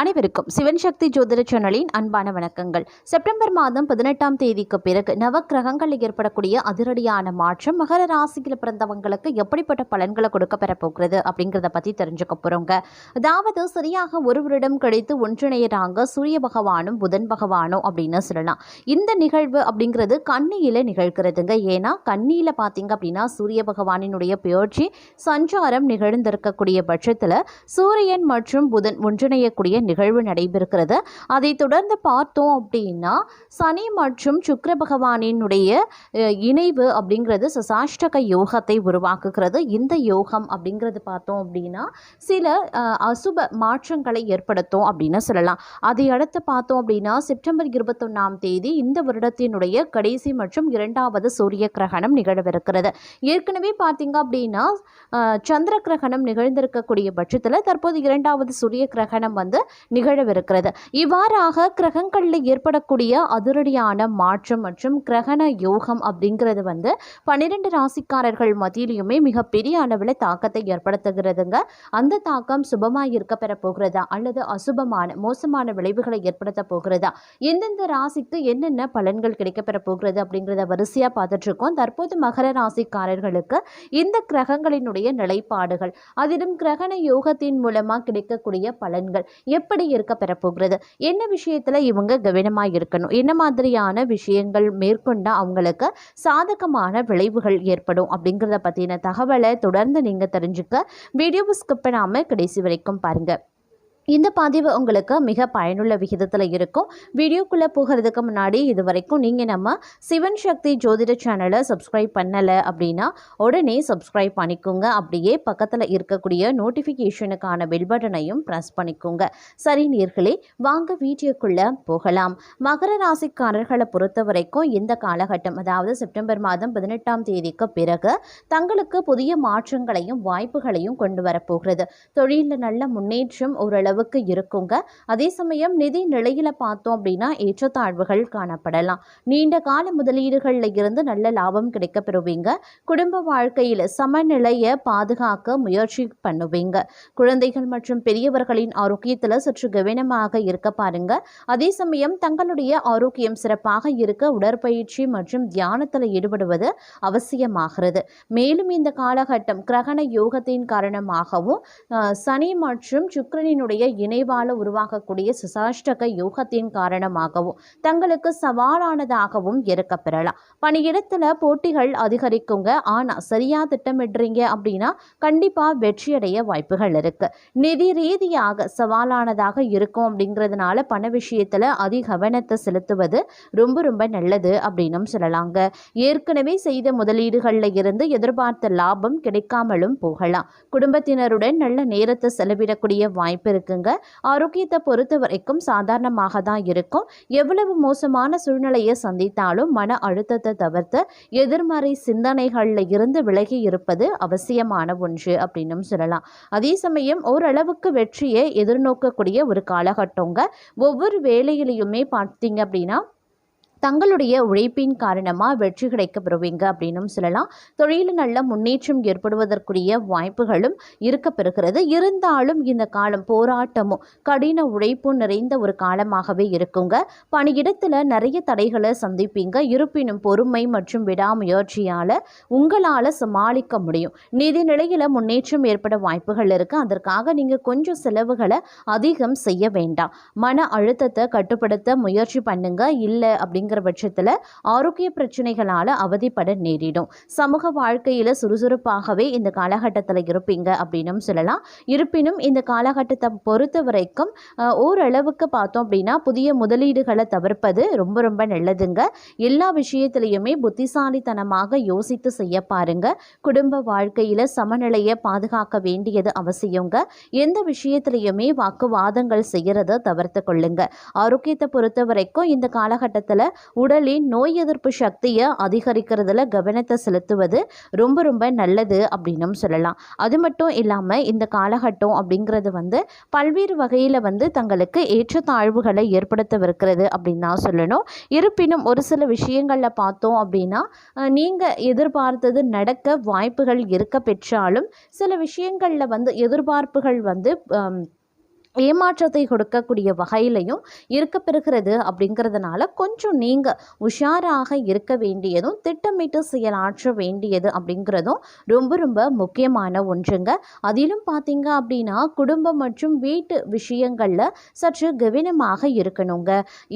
அனைவருக்கும் சிவன் சக்தி ஜோதிட சேனலின் அன்பான வணக்கங்கள். செப்டம்பர் மாதம் பதினெட்டாம் தேதிக்கு பிறகு நவக்கிரகங்களில் ஏற்படக்கூடிய அதிரடியான மாற்றம் மகர ராசியில் பிறந்தவங்களுக்கு எப்படிப்பட்ட பலன்களை கொடுக்க பெறப்போகிறது அப்படிங்கிறத பற்றி தெரிஞ்சுக்க போகிறோங்க அதாவது சரியாக ஒரு வருடம் கழித்து ஒன்றிணையறாங்க சூரிய பகவானும் புதன் பகவானும் அப்படின்னு சொல்லலாம். இந்த நிகழ்வு அப்படிங்கிறது கண்ணியில் நிகழ்கிறதுங்க. ஏன்னா கண்ணியில் பார்த்தீங்க அப்படின்னா சூரிய பகவானினுடைய பெயர்ச்சி சஞ்சாரம் நிகழ்ந்திருக்கக்கூடிய பட்சத்தில் சூரியன் மற்றும் புதன் ஒன்றிணையக்கூடிய நிகழ்வு நடைபெறுகிறது. அதை தொடர்ந்து பார்த்தோம் அப்படின்னா சனி மற்றும் சுக்கர பகவானினுடைய இணைவு அப்படிங்கிறது சசாஷ்டக யோகத்தை உருவாக்குகிறது. இந்த யோகம் அப்படிங்கிறது பார்த்தோம் அப்படின்னா சில அசுப மாற்றங்களை ஏற்படுத்தும் அப்படின்னு சொல்லலாம். அதை அடுத்து பார்த்தோம் அப்படின்னா செப்டம்பர் இருபத்தொன்னாம் தேதி இந்த வருடத்தினுடைய கடைசி மற்றும் இரண்டாவது சூரிய கிரகணம் நிகழவிருக்கிறது. ஏற்கனவே பார்த்தீங்க அப்படின்னா சந்திர கிரகணம் நிகழ்ந்திருக்கக்கூடிய பட்சத்தில் தற்போது இரண்டாவது சூரிய கிரகணம் வந்து நிகழவிருக்கிறது. இவ்வாறாக கிரகங்களில் ஏற்படக்கூடிய அதிரடியான மாற்றம் மற்றும் கிரகண யோகம் அப்படிங்கிறது வந்து பன்னிரெண்டு ராசிக்காரர்கள் மத்தியிலையுமே மிகப்பெரிய அளவில் தாக்கத்தை ஏற்படுத்துகிறதுங்க. அந்த தாக்கம் சுபமாக இருக்க பெற போகிறதா அல்லது அசுபமான மோசமான விளைவுகளை ஏற்படுத்த போகிறதா? எந்தெந்த ராசிக்கு என்னென்ன பலன்கள் கிடைக்கப்பெற போகிறது அப்படிங்கிறத வரிசையாக பார்த்துட்டு இருக்கோம். தற்போது மகர ராசிக்காரர்களுக்கு இந்த கிரகங்களினுடைய நிலைப்பாடுகள் அதிலும் கிரகண யோகத்தின் மூலமாக கிடைக்கக்கூடிய பலன்கள் எப்படி எப்படி இருக்க பெறப்போகிறது? என்ன விஷயத்தில் இவங்க கவனமாக இருக்கணும்? என்ன மாதிரியான விஷயங்கள் மேற்கொண்டா அவங்களுக்கு சாதகமான விளைவுகள் ஏற்படும்? அப்படிங்கிறத பற்றின தகவலை தொடர்ந்து நீங்கள் தெரிஞ்சுக்க வீடியோவை ஸ்கிப் பண்ணாமல் கடைசி வரைக்கும் பாருங்கள் இந்த பதிவு உங்களுக்கு மிக பயனுள்ள விகிதத்தில் இருக்கும். வீடியோக்குள்ளே போகிறதுக்கு முன்னாடி இது வரைக்கும் நீங்கள் நம்ம சிவன் சக்தி ஜோதிட சேனலை சப்ஸ்கிரைப் பண்ணலை அப்படின்னா உடனே சப்ஸ்கிரைப் பண்ணிக்கோங்க. அப்படியே பக்கத்தில் இருக்கக்கூடிய நோட்டிஃபிகேஷனுக்கான பெல் பட்டனையும் ப்ரெஸ் பண்ணிக்கோங்க. சரி நீர்களே வாங்க வீடியோக்குள்ளே போகலாம். மகர ராசிக்காரர்களை பொறுத்த வரைக்கும் இந்த காலகட்டம் அதாவது செப்டம்பர் மாதம் பதினெட்டாம் தேதிக்கு பிறகு தங்களுக்கு புதிய மாற்றங்களையும் வாய்ப்புகளையும் கொண்டு வரப்போகிறது. தொழிலில் நல்ல முன்னேற்றம் ஓரளவு அளவுக்கு இருக்குங்க. அதே சமயம் நிதி நிலையில் பார்த்தோம் அப்படின்னா ஏற்றத்தாழ்வுகள் காணப்படலாம். நீண்ட கால முதலீடுகளில் இருந்து நல்ல லாபம் கிடைக்க பெறுவீங்க குடும்ப வாழ்க்கையில் சமநிலையை பாதுகாக்க முயற்சி பண்ணுவீங்க. குழந்தைகள் மற்றும் பெரியவர்களின் ஆரோக்கியத்தில் சற்று கவனமாக இருக்க பாருங்க. அதே சமயம் தங்களுடைய ஆரோக்கியம் சிறப்பாக இருக்க உடற்பயிற்சி மற்றும் தியானத்தில் ஈடுபடுவது அவசியமாகிறது. மேலும் இந்த காலகட்டம் கிரகண யோகத்தின் காரணமாகவும் சனி மற்றும் சுக்கரனினுடைய இணைவால உருவாகக்கூடிய சுசாஷ்டக யோகத்தின் காரணமாகவும் தங்களுக்கு சவாலானதாகவும் இருக்க பெறலாம். பணியிடத்துல போட்டிகள் அதிகரிக்குங்க. ஆனா சரியா திட்டமிடுறீங்க அப்படின்னா கண்டிப்பா வெற்றியடைய வாய்ப்புகள் இருக்கு. நிதி ரீதியாக சவாலானதாக இருக்கும் அப்படிங்கிறதுனால பண விஷயத்துல அதிக கவனத்தை செலுத்துவது ரொம்ப ரொம்ப நல்லது அப்படின்னும் சொல்லலாங்க. ஏற்கனவே செய்த முதலீடுகளில் இருந்து எதிர்பார்த்த லாபம் கிடைக்காமலும் போகலாம். குடும்பத்தினருடன் நல்ல நேரத்தை செலவிடக்கூடிய வாய்ப்பு இருக்குங்க. ஆரோக்கியத்தை பொறுத்த வரைக்கும் சாதாரணமாக தான் இருக்கும். எவ்வளவு மோசமான சூழ்நிலையை சந்தித்தாலும் மன அழுத்தத்தை தவிர்த்து எதிர்மறை சிந்தனைகளில் இருந்து விலகி இருப்பது அவசியமான ஒன்று அப்படின்னும் சொல்லலாம். அதே சமயம் ஓரளவுக்கு வெற்றியை எதிர்நோக்கக்கூடிய ஒரு காலகட்டங்க. ஒவ்வொரு வேலையிலையுமே பார்த்தீங்க அப்படின்னா தங்களுடைய உழைப்பின் காரணமாக வெற்றி கிடைக்க பெறுவீங்க அப்படின்னும் சொல்லலாம். தொழிலில் நல்ல முன்னேற்றம் ஏற்படுவதற்குரிய வாய்ப்புகளும் இருக்க பெறுகிறது. இருந்தாலும் இந்த காலம் போராட்டமும் கடின உழைப்பும் நிறைந்த ஒரு காலமாகவே இருக்குங்க. பணியிடத்தில் நிறைய தடைகளை சந்திப்பீங்க. இருப்பினும் பொறுமை மற்றும் விடாமுயற்சியால் உங்களால் சமாளிக்க முடியும். நிதி நிலையில் முன்னேற்றம் ஏற்பட வாய்ப்புகள் இருக்குது அதற்காக நீங்கள் கொஞ்சம் செலவுகளை அதிகம் செய்ய வேண்டாம். மன அழுத்தத்தை கட்டுப்படுத்த முயற்சி பண்ணுங்க. இல்லை அப்படிங்கிற பட்சத்தில் ஆரோக்கிய பிரச்சனைகளால் அவதிப்பட நேரிடும். சமூக வாழ்க்கையில் சுறுசுறுப்பாகவே இந்த காலகட்டத்தில் இருப்பீங்க அப்படின்னும் சொல்லலாம். இருப்பினும் இந்த காலகட்டத்தை பொறுத்த வரைக்கும் ஓரளவுக்கு பார்த்தோம் அப்படின்னா புதிய முதலீடுகளை தவிர்ப்பது ரொம்ப ரொம்ப நல்லதுங்க. எல்லா விஷயத்திலையுமே புத்திசாலித்தனமாக யோசித்து செய்ய பாருங்க. குடும்ப வாழ்க்கையில் சமநிலையை பாதுகாக்க வேண்டியது அவசியங்க. எந்த விஷயத்திலையுமே வாக்குவாதங்கள் செய்கிறத தவிர்த்து கொள்ளுங்க. ஆரோக்கியத்தை பொறுத்த வரைக்கும் இந்த காலகட்டத்தில் உடலின் நோய் எதிர்ப்பு சக்தியை அதிகரிக்கிறதுல கவனத்தை செலுத்துவது ரொம்ப ரொம்ப நல்லது அப்படின்னும் சொல்லலாம். அது மட்டும் இல்லாமல் இந்த காலகட்டம் அப்படிங்கிறது வந்து பல்வேறு வகையில் வந்து தங்களுக்கு ஏற்றத்தாழ்வுகளை ஏற்படுத்தவிருக்கிறது அப்படின்னு தான் சொல்லணும். இருப்பினும் ஒரு சில விஷயங்களில் பார்த்தோம் அப்படின்னா நீங்கள் எதிர்பார்த்தது நடக்க வாய்ப்புகள் இருக்க பெற்றாலும் சில விஷயங்களில் வந்து எதிர்பார்ப்புகள் வந்து ஏமாற்றத்தை கொடுக்கக்கூடிய வகையிலையும் இருக்க பெறுகிறது அப்படிங்கிறதுனால கொஞ்சம் நீங்கள் உஷாராக இருக்க வேண்டியதும் திட்டமிட்டு செயலாற்ற வேண்டியது அப்படிங்கிறதும் ரொம்ப ரொம்ப முக்கியமான ஒன்றுங்க. அதிலும் பார்த்தீங்க அப்படின்னா குடும்பம் மற்றும் வீட்டு விஷயங்களில் சற்று கவனமாக இருக்கணுங்க.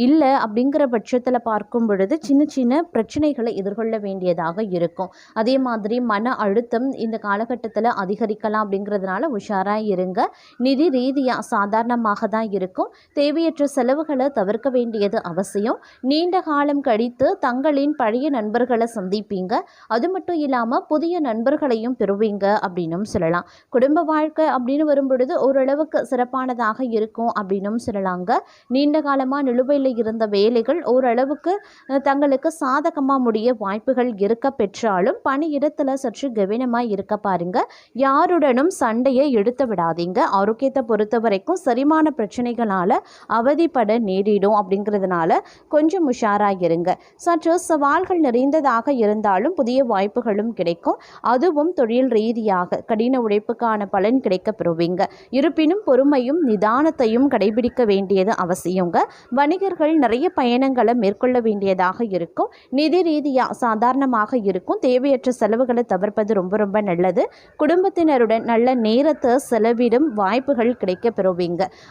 இல்லை அப்படிங்கிற பட்சத்தில் பார்க்கும் பொழுது சின்ன சின்ன பிரச்சனைகளை எதிர்கொள்ள வேண்டியதாக இருக்கும். அதே மாதிரி மன அழுத்தம் இந்த காலகட்டத்தில் அதிகரிக்கலாம் அப்படிங்கிறதுனால உஷாராக இருங்க. நிதி ரீதியாக சாதாரணமாக தான் இருக்கும். தேவையற்ற செலவுகளை தவிர்க்க வேண்டியது அவசியம். நீண்ட காலம் கழித்து தங்களின் பழைய நண்பர்களை சந்திப்பீங்க. அது மட்டும் இல்லாமல் புதிய நண்பர்களையும் பெறுவீங்க அப்படின்னும் சொல்லலாம். குடும்ப வாழ்க்கை அப்படின்னு வரும்பொழுது ஓரளவுக்கு சிறப்பானதாக இருக்கும் அப்படின்னும் சொல்லலாங்க. நீண்ட காலமாக நிலுவையில் இருந்த வேலைகள் ஓரளவுக்கு தங்களுக்கு சாதகமாக முடிய வாய்ப்புகள் இருக்க பெற்றாலும் பணியிடத்தில் சற்று கவனமாக இருக்க பாருங்க. யாருடனும் சண்டையை எடுத்து விடாதீங்க. ஆரோக்கியத்தை பொறுத்த வரைக்கும் செரிமான பிரச்சனைகளால் அவதிப்பட நேரிடும் அப்படிங்கிறதுனால கொஞ்சம் உஷாராக இருங்க. சற்று சவால்கள் நிறைந்ததாக இருந்தாலும் புதிய வாய்ப்புகளும் கிடைக்கும். அதுவும் தொழில் ரீதியாக கடின உழைப்புக்கான பலன் கிடைக்க பெறுவீங்க. இருப்பினும் பொறுமையும் நிதானத்தையும் கடைபிடிக்க வேண்டியது அவசியங்க. வணிகர்கள் நிறைய பயணங்களை மேற்கொள்ள வேண்டியதாக இருக்கும். நிதி ரீதியாக சாதாரணமாக இருக்கும். தேவையற்ற செலவுகளை தவிர்ப்பது ரொம்ப ரொம்ப நல்லது. குடும்பத்தினருடன் நல்ல நேரத்தை செலவிடும் வாய்ப்புகள் கிடைக்க பெறுவீங்க.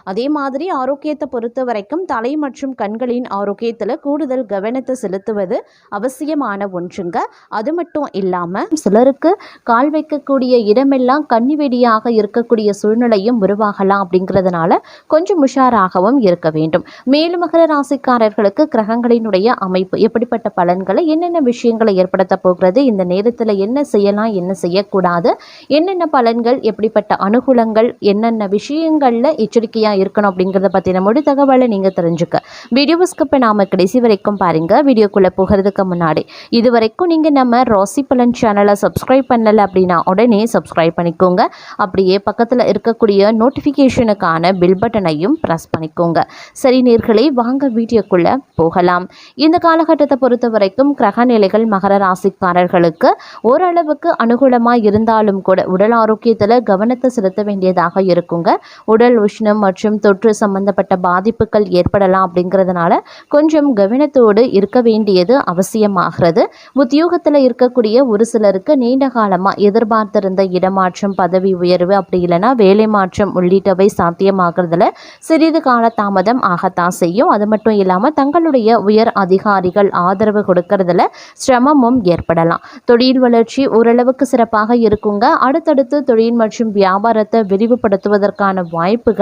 அதே மாதிரி ஆரோக்கியத்தை பொறுத்த வரைக்கும் தலை மற்றும் கண்களின் ஆரோக்கியத்தில் கூடுதல் கவனத்தை செலுத்துவது அவசியமான ஒன்றுங்க. அது மட்டும் இல்லாமல் சிலருக்கு கால் வைக்கக்கூடிய இடமெல்லாம் கன்னி வெடியாக இருக்கக்கூடிய சூழ்நிலையும் உருவாகலாம் அப்படிங்கிறதுனால கொஞ்சம் உஷாராகவும் இருக்க வேண்டும். மேலும் மகர ராசிக்காரர்களுக்கு கிரகங்களினுடைய அமைப்பு எப்படிப்பட்ட பலன்களை என்னென்ன விஷயங்களை ஏற்படுத்த போகிறது இந்த நேரத்தில் என்ன செய்யலாம் என்ன செய்யக்கூடாது என்னென்ன பலன்கள் எப்படிப்பட்ட அனுகூலங்கள் என்னென்ன விஷயங்களில் எச்சரிக்கையாக இருக்கணும் அப்படிங்கிறத பற்றின முழு தகவலை நீங்கள் தெரிஞ்சுக்க. வீடியோ ஸ்கிப்பை நாம் கடைசி வரைக்கும் பாருங்கள் வீடியோக்குள்ளே போகிறதுக்கு முன்னாடி இது வரைக்கும் நீங்கள் நம்ம ராசி பலன் சேனலை சப்ஸ்கிரைப் பண்ணலை அப்படின்னா உடனே சப்ஸ்கிரைப் பண்ணிக்கோங்க. அப்படியே பக்கத்தில் இருக்கக்கூடிய நோட்டிஃபிகேஷனுக்கான பில் பட்டனையும் ப்ரெஸ் பண்ணிக்கோங்க. சரி நீர்களை வாங்க வீடியோக்குள்ளே போகலாம். இந்த காலகட்டத்தை பொறுத்த வரைக்கும் கிரக நிலைகள் மகர ராசிக்காரர்களுக்கு ஓரளவுக்கு அனுகூலமாக இருந்தாலும் கூட உடல் ஆரோக்கியத்தில் கவனத்தை செலுத்த வேண்டியதாக இருக்குங்க. உடல் உஷ்ணம் மற்றும் தொற்று சம்பந்தப்பட்ட பாதிப்புகள் ஏற்படலாம் அப்படிங்கிறதுனால கொஞ்சம் கவனத்தோடு இருக்க வேண்டியது அவசியமாகிறது. உத்தியோகத்தில் இருக்கக்கூடிய ஒரு சிலருக்கு நீண்ட காலமாக எதிர்பார்த்திருந்த இடமாற்றம் பதவி உயர்வு அப்படி இல்லைன்னா வேலை மாற்றம் உள்ளிட்டவை சாத்தியமாகிறதுல சிறிது கால தாமதம் ஆகத்தான் செய்யும். அது மட்டும் இல்லாமல் தங்களுடைய உயர் அதிகாரிகள் ஆதரவு கொடுக்கறதுல சிரமமும் ஏற்படலாம். தொழில் வளர்ச்சி ஓரளவுக்கு சிறப்பாக இருக்குங்க. அடுத்தடுத்து தொழில் மற்றும் வியாபாரத்தை விரிவுபடுத்துவதற்கான வாய்ப்புகள்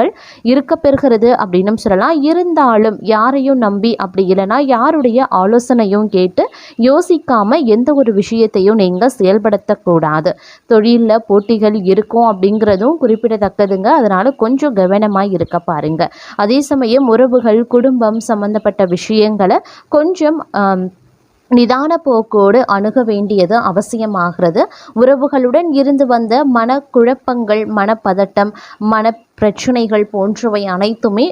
இருக்க பெறுகிறது அப்படின்னு சொல்லலாம். இருந்தாலும் யாரையும் நம்பி அப்படி இல்லைன்னா யாருடைய ஆலோசனையும் கேட்டு யோசிக்காம எந்த ஒரு விஷயத்தையும் நீங்கள் செயல்படுத்தக்கூடாது. தொழிலில் போட்டிகள் இருக்கும் அப்படிங்கிறதும் குறிப்பிடத்தக்கதுங்க. அதனால கொஞ்சம் கவனமாக இருக்க பாருங்க. அதே சமயம் உறவுகள் குடும்பம் சம்பந்தப்பட்ட விஷயங்களை கொஞ்சம் நிதான போக்கோடு அணுக வேண்டியது அவசியமாகிறது. உறவுகளுடன் இருந்து வந்த மனக்குழப்பங்கள் மனப்பதட்டம் மன பிரச்சனைகள் போன்றவை அனைத்துமே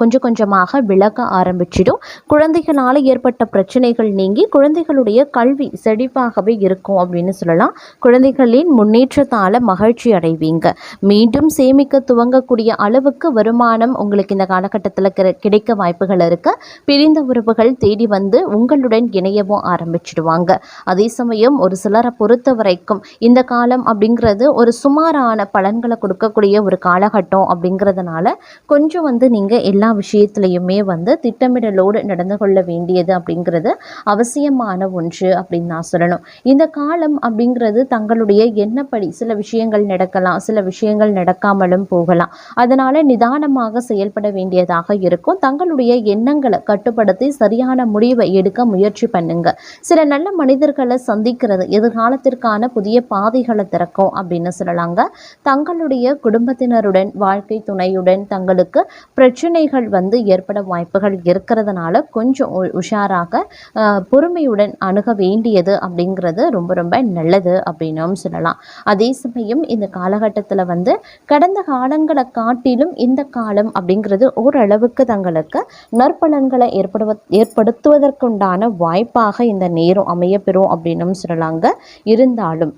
கொஞ்சம் கொஞ்சமாக விலக ஆரம்பிச்சிடும். குழந்தைகளால் ஏற்பட்ட பிரச்சனைகள் நீங்கி குழந்தைகளுடைய கல்வி செழிப்பாகவே இருக்கும் அப்படின்னு சொல்லலாம். குழந்தைகளின் முன்னேற்றத்தால் மகிழ்ச்சி அடைவீங்க. மீண்டும் சேமிக்க துவங்கக்கூடிய அளவுக்கு வருமானம் உங்களுக்கு இந்த காலகட்டத்தில் கிடைக்க வாய்ப்புகள் இருக்க. பிரிந்த உறவுகள் தேடி வந்து உங்களுடன் இணையவும் ஆரம்பிச்சிடுவாங்க. அதே சமயம் ஒரு சிலரை பொறுத்த வரைக்கும் இந்த காலம் அப்படிங்கிறது ஒரு சுமாரான பலன்களை கொடுக்கக்கூடிய ஒரு காலகட்டம். அப்படிங்கிறதுனால கொஞ்சம் வந்து நீங்கள் எல்லா விஷயத்துலையுமே வந்து திட்டமிடலோடு நடந்து கொள்ள வேண்டியது அப்படிங்கிறது அவசியமான ஒன்று அப்படின்னு நான் சொல்லணும். இந்த காலம் அப்படிங்கிறது தங்களுடைய எண்ணப்படி சில விஷயங்கள் நடக்கலாம் சில விஷயங்கள் நடக்காமலும் போகலாம். அதனால நிதானமாக செயல்பட வேண்டியதாக இருக்கும். தங்களுடைய எண்ணங்களை கட்டுப்படுத்தி சரியான முடிவை எடுக்க முயற்சி பண்ணுங்க. சில நல்ல மனிதர்களை சந்திக்கிறது எதிர்காலத்திற்கான புதிய பாதைகளை திறக்கும் அப்படின்னு சொல்லலாங்க. தங்களுடைய குடும்பத்தினருடன் வாழ்க்கை துணையுடன் தங்களுக்கு பிரச்சனைகள் வந்து ஏற்பட வாய்ப்புகள் இருக்கிறதுனால கொஞ்சம் உ- உஷாராக ஆஹ், பொறுமையுடன் அணுக வேண்டியது அப்படிங்கிறது ரொம்ப ரொம்ப நல்லது அப்படின்னும் சொல்லலாம். அதே சமயம் இந்த காலகட்டத்தில் வந்து கடந்த காலங்களை காட்டிலும் இந்த காலம் அப்படிங்கிறது ஓரளவுக்கு தங்களுக்கு நற்பலன்களை ஏற்படுவ ஏற்படுத்துவதற்குண்டான வாய்ப்பாக இந்த நேரம் அமையப்பெறும் அப்படின்னும் சொல்லலாங்க. இருந்தாலும்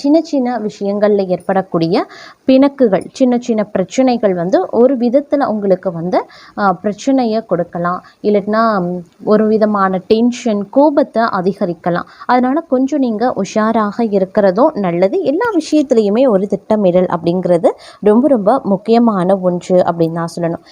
சின்ன சின்ன விஷயங்களில் ஏற்படக்கூடிய பிணக்குகள் சின்ன சின்ன பிரச்சனைகள் வந்து ஒரு விதத்தில் உங்களுக்கு வந்து பிரச்சனையை கொடுக்கலாம். இல்லைன்னா ஒரு விதமான டென்ஷன் கோபத்தை அதிகரிக்கலாம். அதனால் கொஞ்சம் நீங்கள் உஷாராக இருக்கிறதும் நல்லது. எல்லா விஷயத்துலையுமே ஒரு திட்டமிடல் அப்படிங்கிறது ரொம்ப ரொம்ப முக்கியமான ஒன்று அப்படின்னு தான் சொல்லணும்.